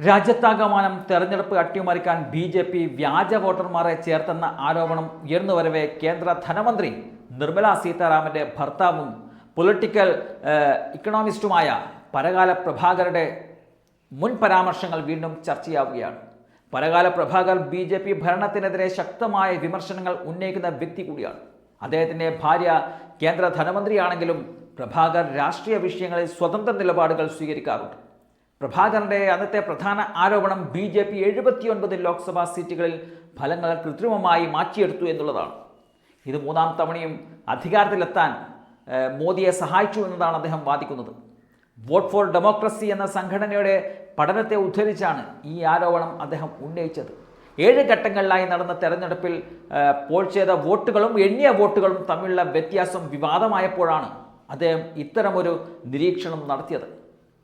രാജ്യത്താകമാനം തെരഞ്ഞെടുപ്പ് അട്ടിമറിക്കാൻ B J P വ്യാജ വോട്ടർമാരെ ചേർത്തെന്ന ആരോപണം ഉയർന്നുവരവെ കേന്ദ്ര ധനമന്ത്രി നിർമ്മല സീതാരാമന്റെ ഭർത്താവും പൊളിറ്റിക്കൽ ഇക്കണോമിസ്റ്റുമായ പരകാല പ്രഭാകരുടെ മുൻ പരാമർശങ്ങൾ വീണ്ടും ചർച്ചയാവുകയാണ്. Parakala Prabhakar B J P ഭരണത്തിനെതിരെ ശക്തമായ വിമർശനങ്ങൾ ഉന്നയിക്കുന്ന വ്യക്തി കൂടിയാണ്. അദ്ദേഹത്തിന്റെ ഭാര്യ കേന്ദ്ര ധനമന്ത്രിയാണെങ്കിലും പ്രഭാകർ രാഷ്ട്രീയ വിഷയങ്ങളിൽ സ്വതന്ത്ര നിലപാടുകൾ സ്വീകരിക്കാറുണ്ട്. പ്രഭാകരന്റെ അന്നത്തെ പ്രധാന ആരോപണം ബി ജെ പി എഴുപത്തിയൊൻപത് ലോക്സഭാ സീറ്റുകളിൽ ഫലങ്ങൾ കൃത്രിമമായി മാറ്റിയെടുത്തു എന്നുള്ളതാണ്. ഇത് മൂന്നാം തവണയും അധികാരത്തിലെത്താൻ മോദിയെ സഹായിച്ചു എന്നതാണ് അദ്ദേഹം വാദിക്കുന്നത്. വോട്ട് ഫോർ ഡെമോക്രസി എന്ന സംഘടനയുടെ പഠനത്തെ ഉദ്ധരിച്ചാണ് ഈ ആരോപണം അദ്ദേഹം ഉന്നയിച്ചത്. ഏഴ് ഘട്ടങ്ങളിലായി നടന്ന തെരഞ്ഞെടുപ്പിൽ പോൾ ചെയ്ത വോട്ടുകളും എണ്ണിയ വോട്ടുകളും തമ്മിലുള്ള വ്യത്യാസം വിവാദമായപ്പോഴാണ് അദ്ദേഹം ഇത്തരമൊരു നിരീക്ഷണം നടത്തിയത്.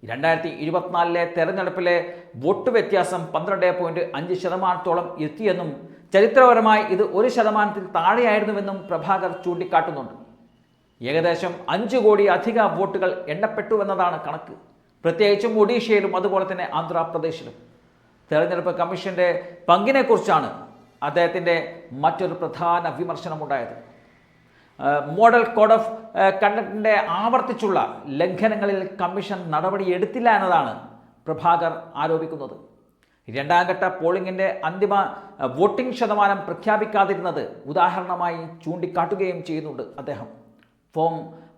രണ്ടായിരത്തി ഇരുപത്തിനാലിലെ തെരഞ്ഞെടുപ്പിലെ വോട്ട് വ്യത്യാസം പന്ത്രണ്ട് പോയിന്റ് അഞ്ച് ശതമാനത്തോളം എത്തിയെന്നും ചരിത്രപരമായി ഇത് ഒരു ശതമാനത്തിൽ താഴെയായിരുന്നുവെന്നും പ്രഭാകർ ചൂണ്ടിക്കാട്ടുന്നുണ്ട്. ഏകദേശം അഞ്ച് കോടി അധിക വോട്ടുകൾ എണ്ണപ്പെട്ടുവെന്നതാണ് കണക്ക്. പ്രത്യേകിച്ചും ഒഡീഷയിലും അതുപോലെ തന്നെ ആന്ധ്രാപ്രദേശിലും. തെരഞ്ഞെടുപ്പ് കമ്മീഷന്റെ പങ്കിനെക്കുറിച്ചാണ് അദ്ദേഹത്തിന്റെ മറ്റൊരു പ്രധാന വിമർശനമുണ്ടായത്. മോഡൽ കോഡ് ഓഫ് കണ്ടക്ടിന്റെ ആവർത്തിച്ചുള്ള ലംഘനങ്ങളിൽ കമ്മീഷൻ നടപടി എടുത്തില്ല എന്നതാണ് പ്രഭാകർ ആരോപിക്കുന്നത്. രണ്ടാം ഘട്ട പോളിംഗിന്റെ അന്തിമ വോട്ടിംഗ് ശതമാനം പ്രഖ്യാപിക്കാതിരുന്നത് ഉദാഹരണമായി ചൂണ്ടിക്കാട്ടുകയും ചെയ്യുന്നുണ്ട് അദ്ദേഹം. ഫോം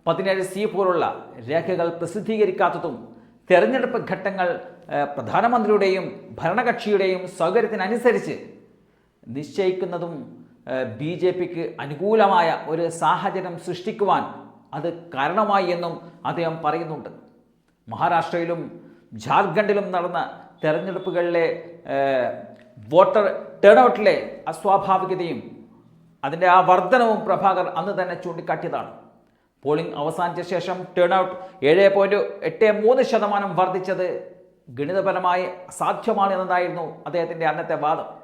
പതിനേഴ് സി പോലുള്ള രേഖകൾ പ്രസിദ്ധീകരിക്കാത്തതും തെരഞ്ഞെടുപ്പ് ഘട്ടങ്ങൾ പ്രധാനമന്ത്രിയുടെയും ഭരണകക്ഷിയുടെയും സൗകര്യത്തിനനുസരിച്ച് നിശ്ചയിക്കുന്നതും ബി ജെ പിക്ക് അനുകൂലമായ ഒരു സാഹചര്യം സൃഷ്ടിക്കുവാൻ അത് കാരണമായി എന്നും അദ്ദേഹം പറയുന്നുണ്ട്. മഹാരാഷ്ട്രയിലും ജാർഖണ്ഡിലും നടന്ന തെരഞ്ഞെടുപ്പുകളിലെ വോട്ടർ ടേൺഔട്ടിലെ അസ്വാഭാവികതയും അതിന്റെ ആ വർധനവും പ്രഭാകർ അന്ന് തന്നെ ചൂണ്ടിക്കാട്ടിയതാണ്. പോളിംഗ് അവസാനിച്ച ശേഷം ടേൺഔട്ട് ഏഴ് പോയിന്റ് എട്ട് മൂന്ന് ശതമാനം വർദ്ധിച്ചത് ഗണിതപരമായി അസാധ്യമാണ് എന്നതായിരുന്നു അദ്ദേഹത്തിന്റെ അന്നത്തെ വാദം.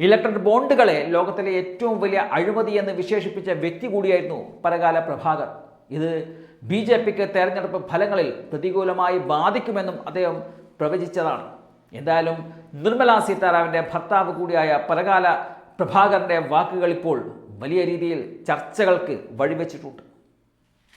ഇലക്ട്രൽ ബോണ്ടുകളെ ലോകത്തിലെ ഏറ്റവും വലിയ അഴിമതി എന്ന് വിശേഷിപ്പിച്ച വ്യക്തി കൂടിയായിരുന്നു പരകാല പ്രഭാകർ. ഇത് ബി ജെ പിക്ക് തെരഞ്ഞെടുപ്പ് ഫലങ്ങളിൽ പ്രതികൂലമായി ബാധിക്കുമെന്നും അദ്ദേഹം പ്രവചിച്ചതാണ്. എന്തായാലും നിർമ്മല സീതാരാമന്റെ ഭർത്താവ് കൂടിയായ പരകാല പ്രഭാകരന്റെ വാക്കുകൾ ഇപ്പോൾ വലിയ രീതിയിൽ ചർച്ചകൾക്ക് വഴിവെച്ചിട്ടുണ്ട്.